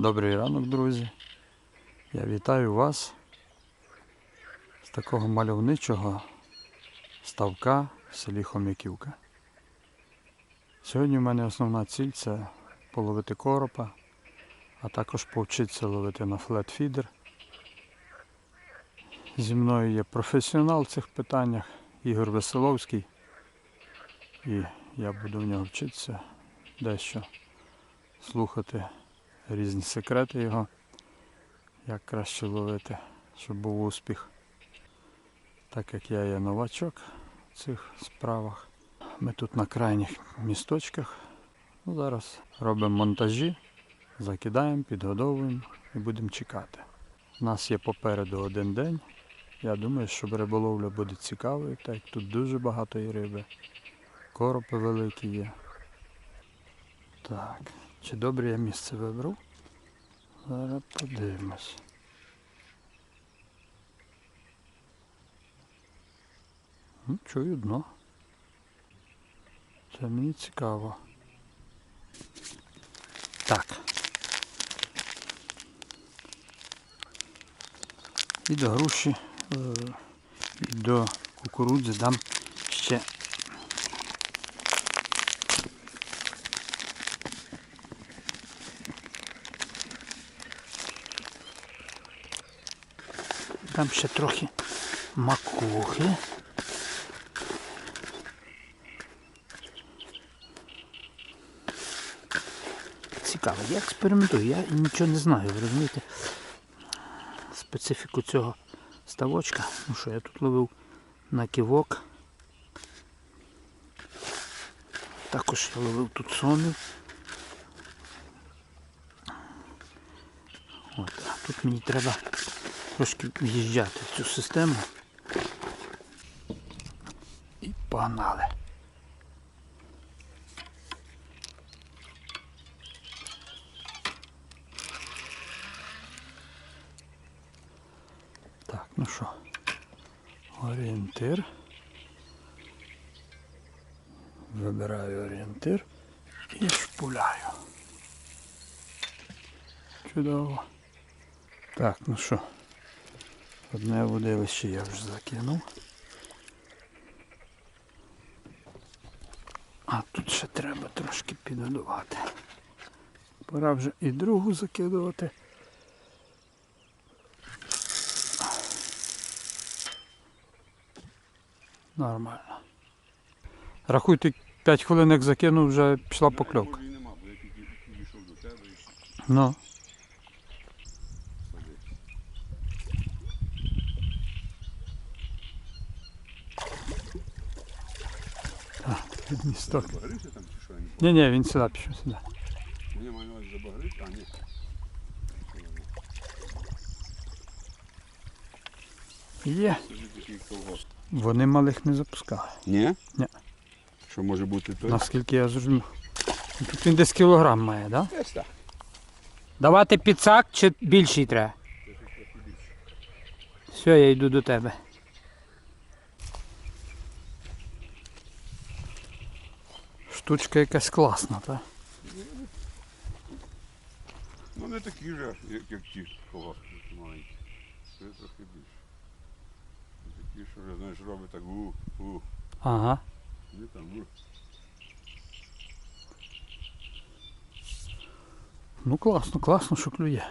Добрий ранок, друзі. Я вітаю вас з такого мальовничого ставка в селі Хом'яківка. Сьогодні в мене основна ціль це половити коропа, а також повчитися ловити на флетфідер. Зі мною є професіонал в цих питаннях Ігор Веселовський. І я буду в нього вчитися дещо слухати різні секрети його, як краще ловити, щоб був успіх. Так як я є новачок в цих справах. Ми тут на крайніх місточках. Ну, зараз робимо монтажі, закидаємо, підгодовуємо і будемо чекати. У нас є попереду один день. Я думаю, що риболовля буде цікавою, так як тут дуже багато є риби. Коропи великі є. Так, чи добре я місце вибрав? Зараз подивимось. Ну, чую дно. Це мені цікаво. Так. І до груші, е, і до кукурудзи дам ще Там ще трохи макухи. Цікаво, я експериментую, я нічого не знаю, ви розумієте? Специфіку цього ставочка. Ну що, я тут ловив на ківок. Також я ловив тут сомів. От, а тут мені треба трошки в'їжджати в цю систему. І погнали. Так, ну що, орієнтир. Вибираю орієнтир і шпуляю. Чудово. Так, ну що, одне водилище я вже закинув. А тут ще треба трошки підгодувати. Пора вже і другу закидувати. Нормально. Рахуйте, 5 хвилин як закинув, вже пішла покльовка. Може і нема, бо я тільки підійшов до тебе і Ну. Так, під місток. забагрився там чи що? Я не Ні, ні, він сюди пішов сюди. Мені маю на увазі а ні. Є. Колгосп. Вони малих не запускали. Ні? Ні. Що може бути той? Наскільки я зрозумів. Тут він десь кілограм має, так? Да? Десь так. Давати підсак чи більший треба? Все, я йду до тебе. Штучка якась класна, так? Ну не такі ж, як, як ті колгоспи маленькі. Це трохи більше. Такі, що вже, знаєш, робить так у, у. Ага. Не там, у. Ну класно, класно, що клює.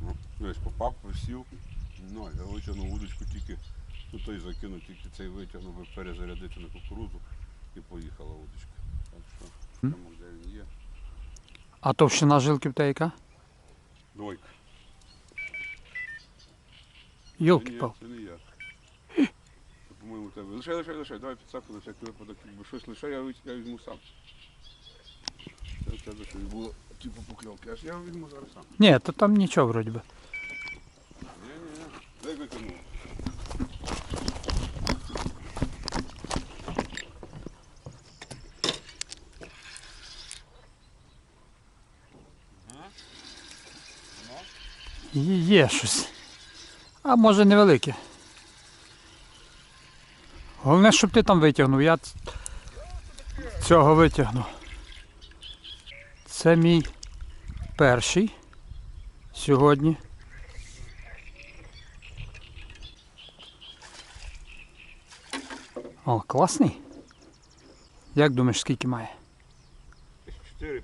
Ну, Десь попав, присів. Ну, я витягнув удочку тільки, ну той закинув, тільки цей витягнув, перезарядити на кукурудзу і поїхала удочка. А товщина жилки в те яка? Двойка. Йолки Це не я, пал. це не я. Це, По-моєму, тебе. Лишай, лишай, лишай, давай підсаку на всякий випадок, якби щось лишай, я, вить- я візьму сам. Це в тебе щось було, типу покльовки, аж я візьму зараз сам. Ні, то там нічого вроді би. Ні-ні-ні, дай Є щось. А може невелике. Головне, щоб ти там витягнув. Я цього витягну. Це мій перший. сьогодні. О, класний. Як думаєш, скільки має? 4-5.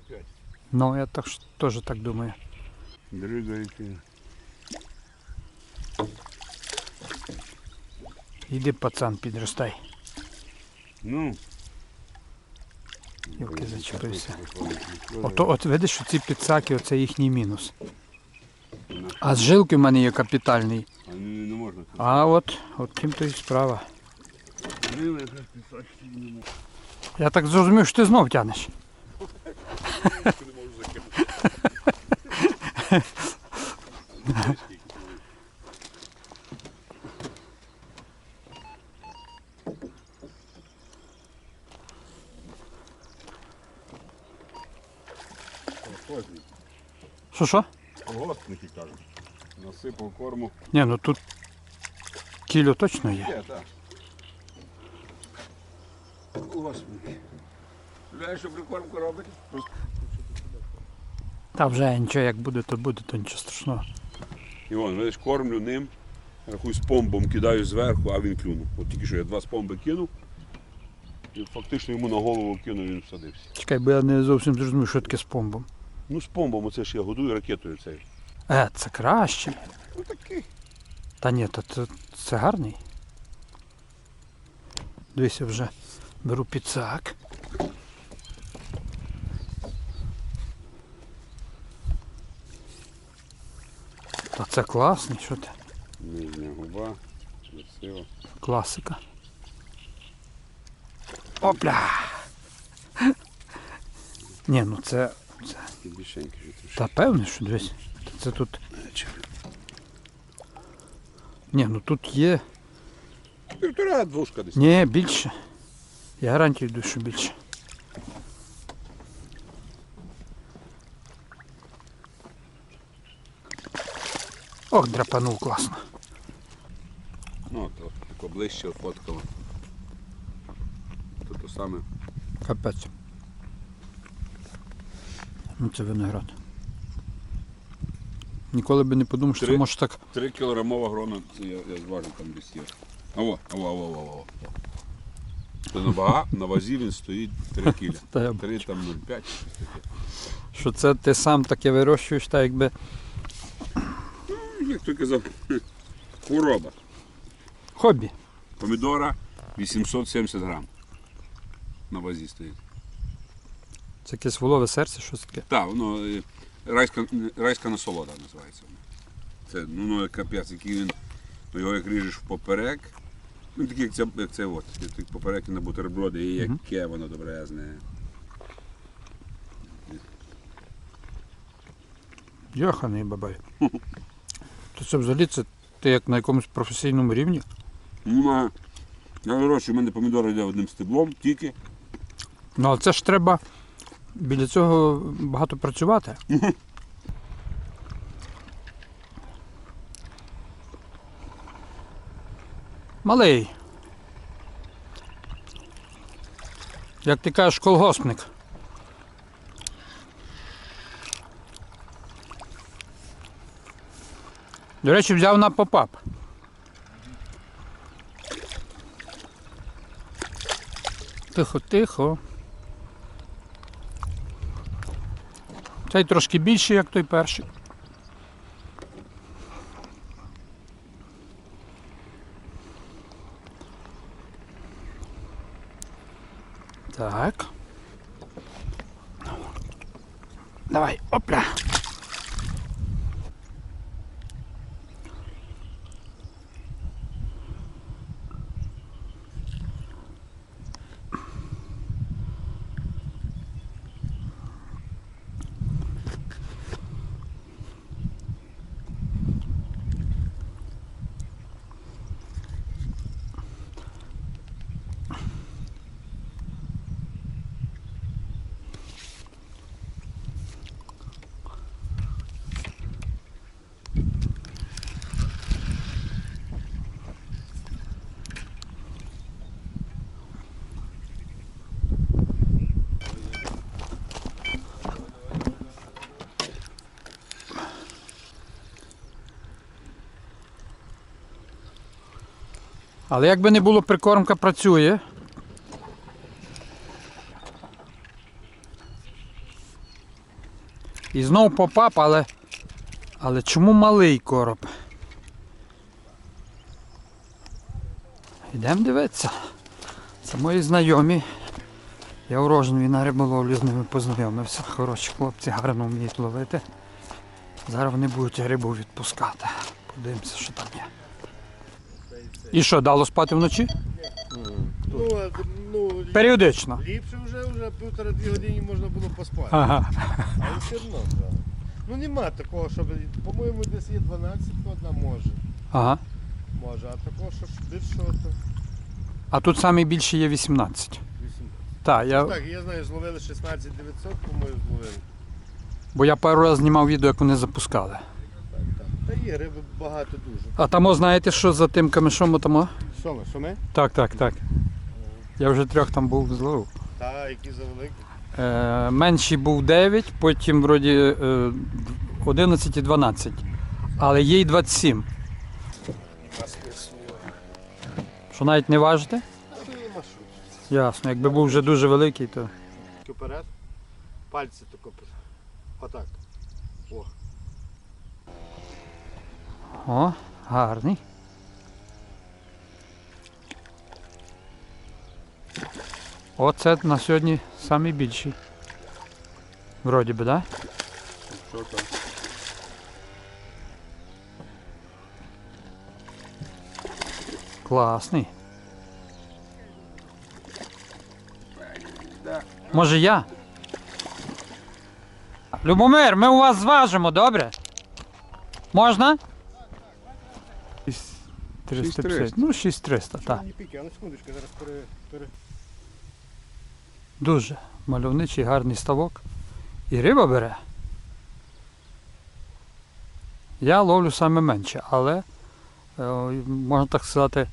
Ну, я так, теж так думаю. Дригайте. Іди, пацан, підростай. Ну. Юлки зачепився. Ото, от видиш, що ці підсаки, оце їхній мінус. А з жилки в мене є капітальний. А от, от тим то і справа. Я так зрозумів, що ти знов тянеш. Що що? Колгоспники кажуть. Насипав корму. Ні, ну тут кіло точно є. Є, так. Колгоспники. Знаєш, що прикормку робить? Та вже нічого, як буде, то буде, то нічого страшного. І вон, видиш, кормлю ним, рахуй з помбом кидаю зверху, а він клюнув. От тільки що я два з помби кинув, і фактично йому на голову кинув, він всадився. Чекай, бо я не зовсім зрозумів, що таке з помбом. Ну, з помбом оце ж я годую ракетою цей. Е, це краще. Ну такий. Та ні, то це, це гарний. Дивися, вже беру підсак. Та це класний, що ти? Нижня губа, красиво. Класика. Опля! Ні, ну це. Це І більшенький вже трошки. та певне, що дивись. Це тут. Ні, ну тут є. Півтора двушка десь. Ні, більше. Я гарантію йду, що більше. Ох, драпанув класно. Ну, то тако ближче фоткало. То то саме. Капець. Ну це виноград. Ніколи би не подумав, що це може так. Три кілограмова грона, це я, я зважив там десь є. Аво, аво, аво, аво, аво. То на, вага, на вазі він стоїть 3 кіля. Та я 3 там 0,5. Що це ти сам таке вирощуєш, так якби. Ну, Як той казав, хвороба. Хобі. Помідора 870 грам. На вазі стоїть. Це якесь волове серце, що таке. Так, воно е, райська, райська насолода називається. воно. Це ну, ну капець, який він, ну, його як ріжеш поперек. Ну, такий, як це, як це от, як поперек на бутерброди, і Мгм. яке воно добрезне. Йоханий бабай. То це взагалі це ти як на якомусь професійному рівні. Ну, на, я вирощую, у мене помідори йде одним стеблом, тільки. Ну, але це ж треба біля цього багато працювати. Малий. Як ти кажеш, колгоспник. До речі, взяв на попап. Тихо, тихо. Цей трошки більше, як той перший. Так. Давай, опля. Але як би не було, прикормка працює. І знов попап, але. Але чому малий короб? Йдемо дивитися. Це мої знайомі. Я у Рожнові на риболовлі з ними познайомився. Хороші хлопці гарно вміють ловити. Зараз вони будуть рибу відпускати. Подивимося, що там є. І що, дало спати вночі? Ну, а, ну, лі- Періодично. ліпше вже, вже півтора-дві години можна було поспати. Ага. Але все одно, так. Ну нема такого, щоб, по-моєму, десь є 12 одна може. ага. Може, а такого, що ж більше, то А тут найбільше є 18. 8. Так, я, Так, я знаю, зловили 16 900, по-моєму, зловили. бо я пару разів знімав відео, як вони запускали. Так, так. Та є, риби багато дуже. А там, знаєте, що за тим камешом там? Що ми, що ми? Так, так, так. Я вже трьох там був зловив. Та, які завеликі. Е, менший був 9, потім вроді е, 11 і 12. Але є й 27. Що навіть не важите? Ясно. Якби був вже дуже великий, то. Вперед. Пальці тако. Отак. О. О, гарний. Оце на сьогодні найбільший. Вроді би. Да? Що там? Класний. Може я? Любомир, ми у вас зважимо, добре? Можна? 350. Ну, 6300, так. Не піки, а на секундочку, зараз пере... пере... Дуже мальовничий, гарний ставок. І риба бере. Я ловлю саме менше, але, е, можна так сказати,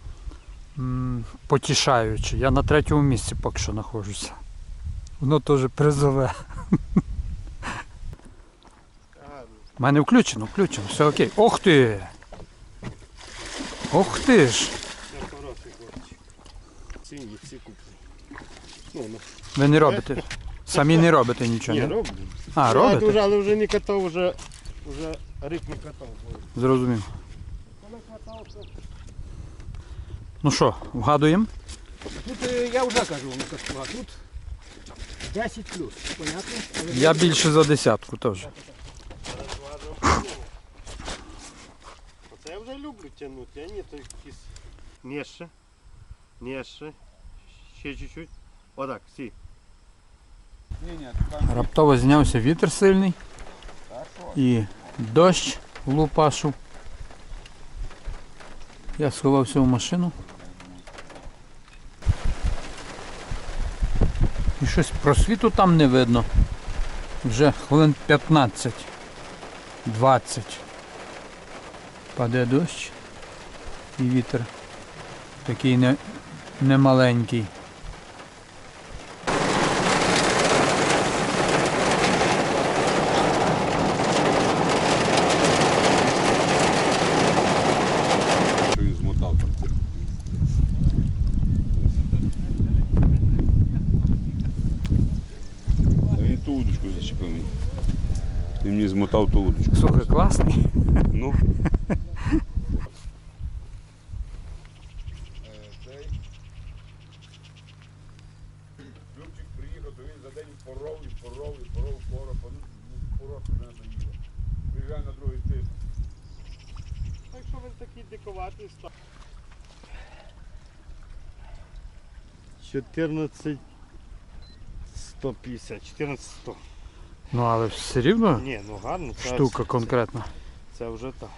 потішаючи. Я на третьому місці поки що знаходжуся. Воно теж призове. У мене включено, включено, все окей. Ох ти! Ох ти ж! Це хороший хлопчик. Сині, всі куплені. Ну, ну. Ви не робите. Самі не робите нічого. Ні, не? роблю. А, робите? Вже, але вже не катав, вже, вже рік не катав. Зрозумів. Коли катав, то... Ну що, вгадуємо? Тут е, я вже кажу вам катку, а тут 10 плюс, понятно? Але Я більше за десятку теж. Оце я вже люблю ні, то якісь нижче, нижче, ще чуть-чуть. Отак, всі. Ні, ні, там Раптово знявся вітер сильний і дощ лупашу. Я сховався в машину. І щось просвіту там не видно. Вже хвилин 15, 20. Паде дощ і вітер такий не, немаленький. Що він змотав там. Та він ту удочку зачепив. мені. Він мені змотав ту удочку. Слухай, класний. Ну. Любчик приїхав, то він за день поров і поров і поров коропа. Ну, поросу не наїла. Приїжджає на другий тиждень. Якщо він такий дикуватий став. 14 150, 14 100. Ну але все рівно Ні, ну гарно. Це, штука конкретна. Це вже так.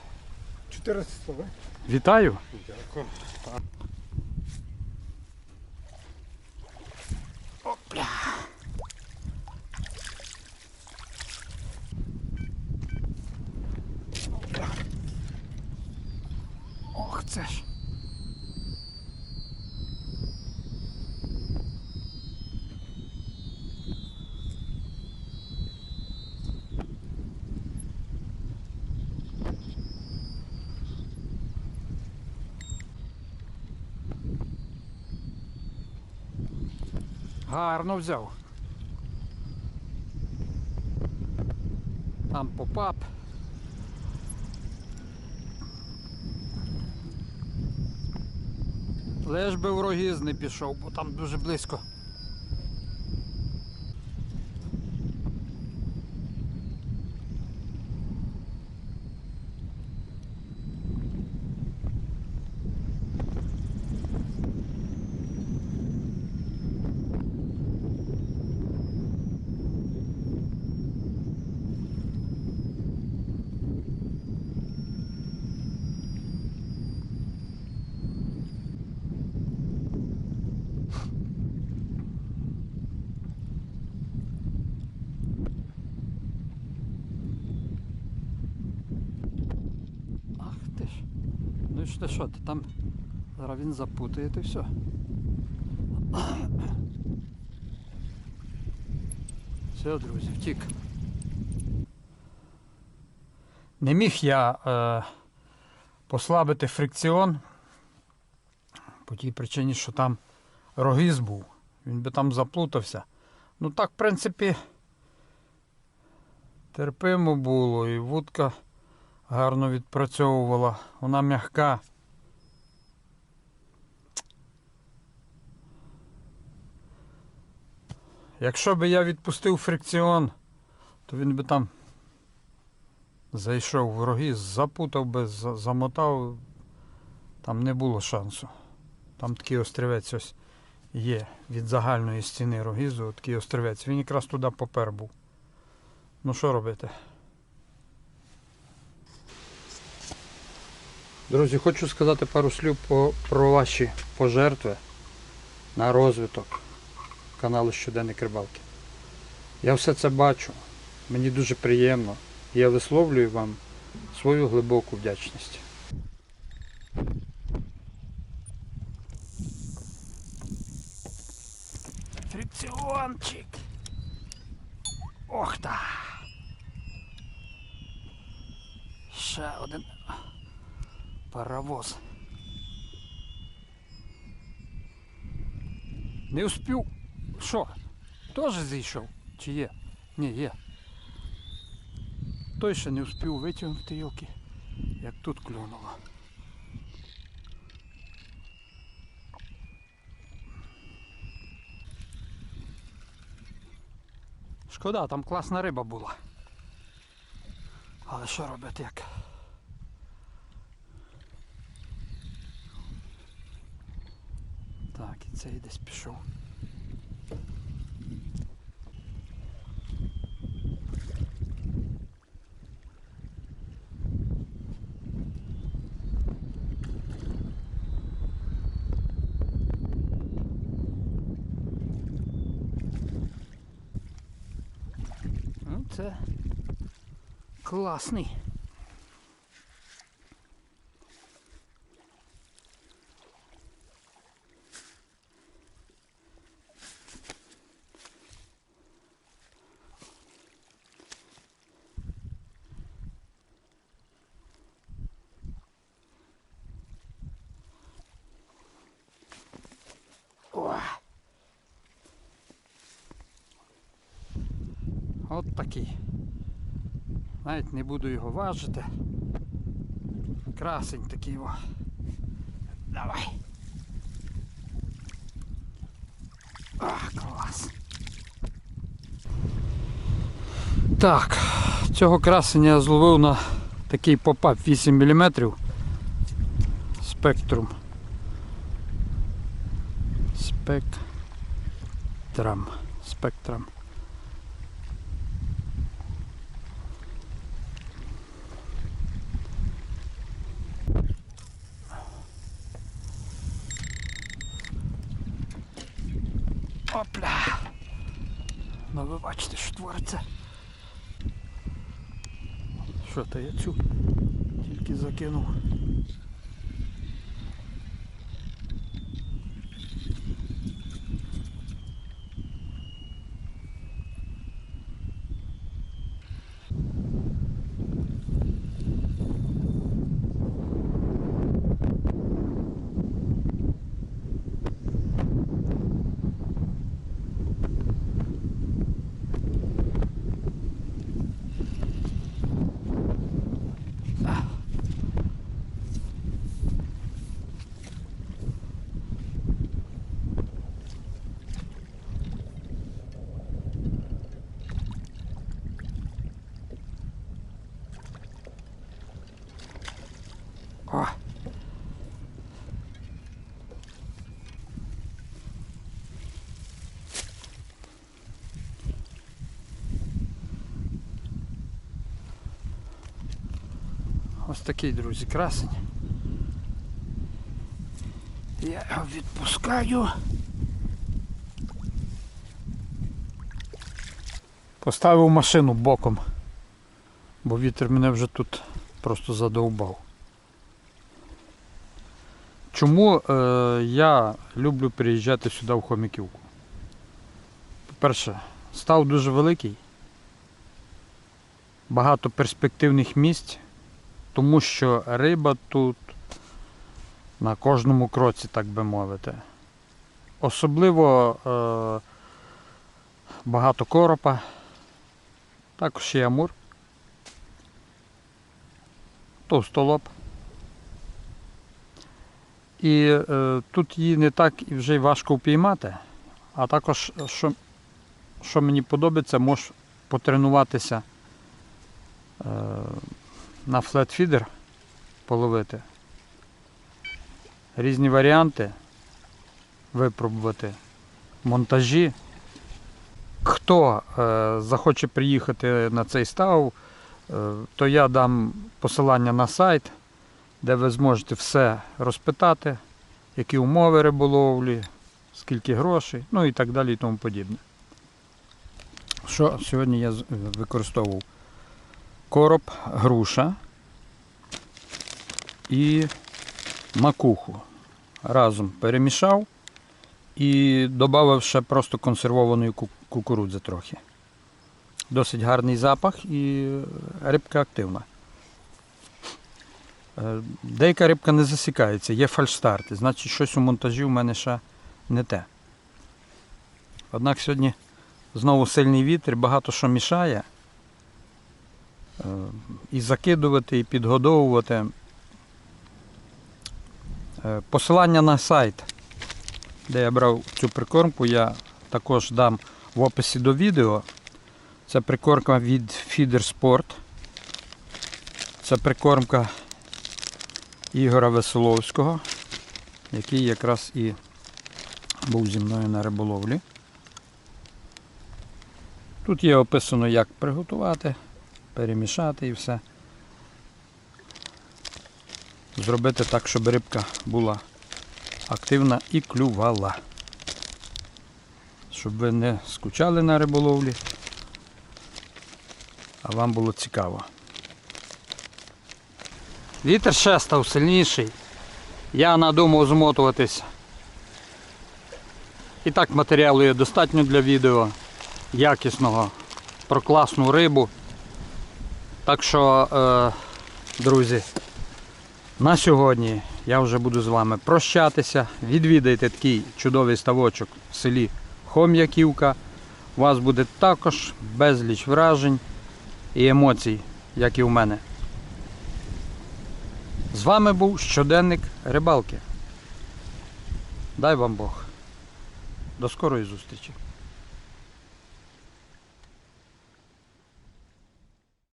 14 100, так? Вітаю. Дякую. Гарно взяв. Там попап. Лиш би в рогіз не пішов, бо там дуже близько. Ах ти ж. І що, там? Зараз він запутає і все. Все, друзі, втік. Не міг я е, послабити фрикціон по тій причині, що там рогіз був. Він би там заплутався. Ну так, в принципі, терпимо було і вудка гарно відпрацьовувала. Вона м'яка. Якщо би я відпустив фрикціон, то він би там зайшов в роги, запутав би, замотав, там не було шансу. Там такий острівець ось є від загальної стіни рогізу, такий острівець. Він якраз туди попер був. Ну що робити? Друзі, хочу сказати пару слів про ваші пожертви на розвиток каналу Щоденник Рибалки. Я все це бачу, мені дуже приємно. Я висловлюю вам свою глибоку вдячність. Фрикціончик. Ох та. Ще один паровоз. Не успів. Що? Теж зійшов? Чи є? Ні, є. Той ще не успів витягнути йоки, як тут клюнуло. Шкода, там класна риба була. Але що робити як? Так, і десь пішов. Ну, це класний. О! От такий. Навіть не буду його важити. Красень такий о. Давай. А, клас. Так, цього красення я зловив на такий попап 8 мм. Спектрум. Спектрам. Спектрам. Опля! Ну ви бачите, що твориться. Що то я цю тільки закинув. Такий, друзі, красень. Я його відпускаю. Поставив машину боком, бо вітер мене вже тут просто задовбав. Чому е, я люблю приїжджати сюди в Хомяківку? По-перше, став дуже великий, багато перспективних місць, тому що риба тут на кожному кроці, так би мовити. Особливо е, багато коропа, також є амур, товстолоб. І е, тут її не так і вже й важко впіймати, а також, що, що мені подобається, можеш потренуватися е, на флетфідер половити. Різні варіанти випробувати, монтажі. Хто е, захоче приїхати на цей став, е, то я дам посилання на сайт, де ви зможете все розпитати, які умови риболовлі, скільки грошей, ну і так далі і тому подібне. Що сьогодні я використовував? Короб, груша і макуху. Разом перемішав і додав ще просто консервованої кукурудзи трохи. Досить гарний запах і рибка активна. Е, Деяка рибка не засікається, є фальшстарти, значить щось у монтажі в мене ще не те. Однак сьогодні знову сильний вітер, багато що мішає. І закидувати, і підгодовувати. Е, Посилання на сайт, де я брав цю прикормку, я також дам в описі до відео. Це прикормка від Feeder Sport. Це прикормка Ігора Веселовського, який якраз і був зі мною на риболовлі. Тут є описано, як приготувати, перемішати і все. Зробити так, щоб рибка була активна і клювала. Щоб ви не скучали на риболовлі, а вам було цікаво. Вітер ще став сильніший. Я надумав змотуватись. І так матеріалу є достатньо для відео якісного про класну рибу. Так що, е, друзі, на сьогодні я вже буду з вами прощатися. Відвідайте такий чудовий ставочок в селі Хом'яківка. У вас буде також безліч вражень і емоцій, як і в мене. З вами був щоденник рибалки. Дай вам Бог. До скорої зустрічі.